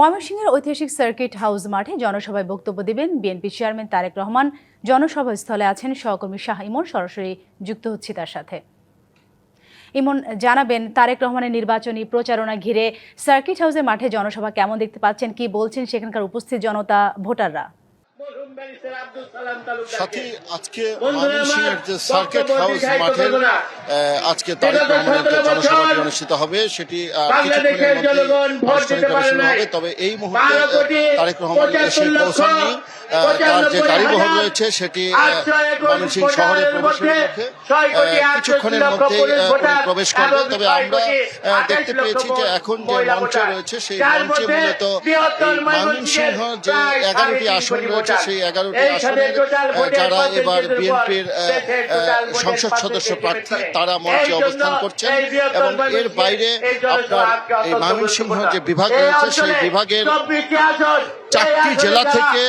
ময়মনসিংহের ঐতিহাসিক circuit house মাঠে জনসভায় বক্তব্য দেবেন বিএনপি চেয়ারম্যান তারেক রহমান। জনসভাস্থলে আছেন সহকর্মী শাহ ইমন, সরাসরি যুক্ত হচ্ছে তার সাথে। ইমন, জানাবেন তারেক রহমানের নির্বাচনী প্রচারণা ঘিরে সার্কিট হাউসের মাঠে জনসভা কেমন দেখতে পাচ্ছেন, কি বলছেন সেখানকার উপস্থিত জনতা, ভোটাররা? সাথী আজকে ময়মনসিংহের যে সার্কিট হাউস মাঠের আজকে রহমানের জনসভাটি অনুষ্ঠিত হবে সেটি কিছুক্ষণের মধ্যে আনুষ্ঠানিকভাবে শুরু হবে। তবে এই মুহূর্তে তারেক রহমান এসে পৌঁছাননি। তার যে গাড়িবহর রয়েছে সেটি আহ, ময়মনসিংহ শহরে প্রবেশের মুখে কিছুক্ষণের উনি প্রবেশ করবে। তবে আমরা দেখতে পেয়েছি যে এখন যে মঞ্চ রয়েছে সেই মঞ্চে মূলত ময়মনসিংহ যে এগারোটি আসন রয়েছে সেই এগারোটি আসনের যারা এবার বিএনপির সংসদ সদস্য প্রার্থী তারা মঞ্চে অবস্থান করছেন এবং এর বাইরে আপনার এই ময়মনসিংহ যে বিভাগ রয়েছে সেই বিভাগের চারটি জেলা থেকে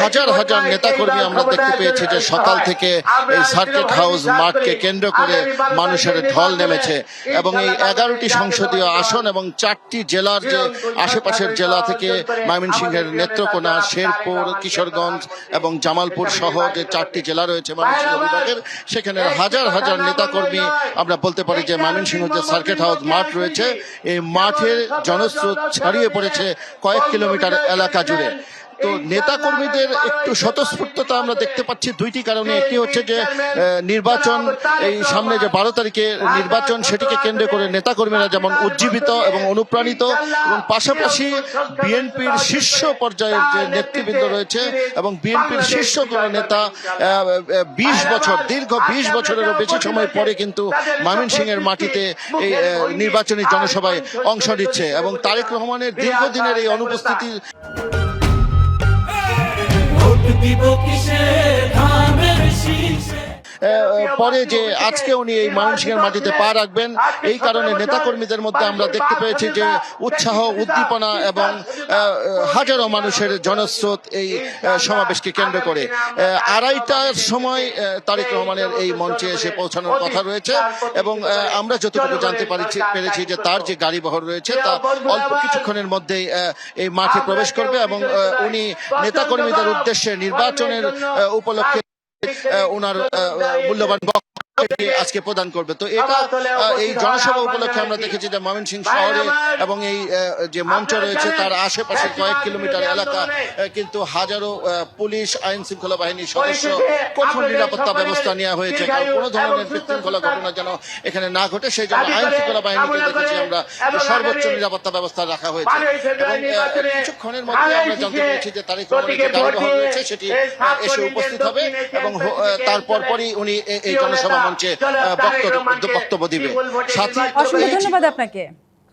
হাজার হাজার নেতাকর্মী আমরা দেখতে পেয়েছি যে সকাল থেকে এই সার্কিট হাউস মাঠকে কেন্দ্র করে মানুষের ঢল নেমেছে এবং এই এগারোটি সংসদীয় আসন এবং চারটি জেলার যে আশেপাশের জেলা থেকে ময়মনসিংহের নেত্রকোনা, শেরপুর, কিশোরগঞ্জ এবং জামালপুর সহ যে চারটি জেলা রয়েছে ময়মনসিংহ বিভাগের সেখানে হাজার হাজার নেতাকর্মী আমরা বলতে পারি যে ময়মনসিংহ যে সার্কিট হাউস মাঠ রয়েছে, এই মাঠের জনস্রোত ছড়িয়ে পড়েছে কয়েক কিলোমিটার এলাকা জুড়ে। তো নেতা কর্মীদের একটু স্বতঃস্ফূর্ততা আমরা দেখতে পাচ্ছি। দুইটি কারণে। একটি হচ্ছে যে নির্বাচন, এই সামনে যে বারো তারিখে নির্বাচন, সেটিকে কেন্দ্র করে নেতা কর্মীরা যেমন উজ্জীবিত এবং অনুপ্রাণিত, এবং পাশাপাশি বিএনপির শীর্ষ পর্যায়ের যে নেতৃবৃন্দ রয়েছে এবং বিএনপির শীর্ষ নেতা বিশ বছর, দীর্ঘ বিশ বছরেরও বেশি সময় পরে কিন্তু ময়মনসিংহের মাটিতে এই নির্বাচনী জনসভায় অংশ নিচ্ছে এবং তারেক রহমানের দীর্ঘদিনের এই অনুপস্থিতি ভোট দিব কিসে ধানের শীষে পরে যে আজকে উনি এই ময়মনসিংহের মাটিতে পা রাখবেন এই কারণে নেতাকর্মীদের মধ্যে আমরা দেখতে পেয়েছি যে উৎসাহ উদ্দীপনা এবং হাজারো মানুষের জনস্রোত এই সমাবেশকে কেন্দ্র করে। আড়াইটার সময় তারেক রহমানের এই মঞ্চে এসে পৌঁছানোর কথা রয়েছে এবং আমরা যতটুকু জানতে পারছি পেরেছি যে তার যে গাড়ি বহর রয়েছে তা অল্প কিছুক্ষণের মধ্যেই এই মাঠে প্রবেশ করবে এবং উনি নেতাকর্মীদের উদ্দেশ্যে নির্বাচনের উপলক্ষে ওনার মূল্যবান আজকে প্রদান করবে। তো এটা এই জনসভা উপলক্ষে আমরা দেখেছি যে ময়মনসিংহ শহরে এবং এই যে মঞ্চ রয়েছে তার আশেপাশে কয়েক কিলোমিটার এলাকা কিন্তু হাজারো পুলিশ আইন শৃঙ্খলা বাহিনীর সদস্য কঠোর নিরাপত্তা ব্যবস্থা নেওয়া হয়েছে। কারণ কোনো ধরনের বিশৃঙ্খলা ঘটনা যেন এখানে না ঘটে সেই জন্য আইন শৃঙ্খলা বাহিনীকে দেখেছি আমরা সর্বোচ্চ নিরাপত্তা ব্যবস্থা রাখা হয়েছে। এবং কিছুক্ষণের মধ্যে আমরা জানতে পেরেছি যে তারিখ যে গাড়ি রয়েছে সেটি এসে উপস্থিত হবে এবং তারপর পরই উনি এই জনসভা মঞ্চে বক্তব্য দিবে। সাথী ধন্যবাদ আপনাকে।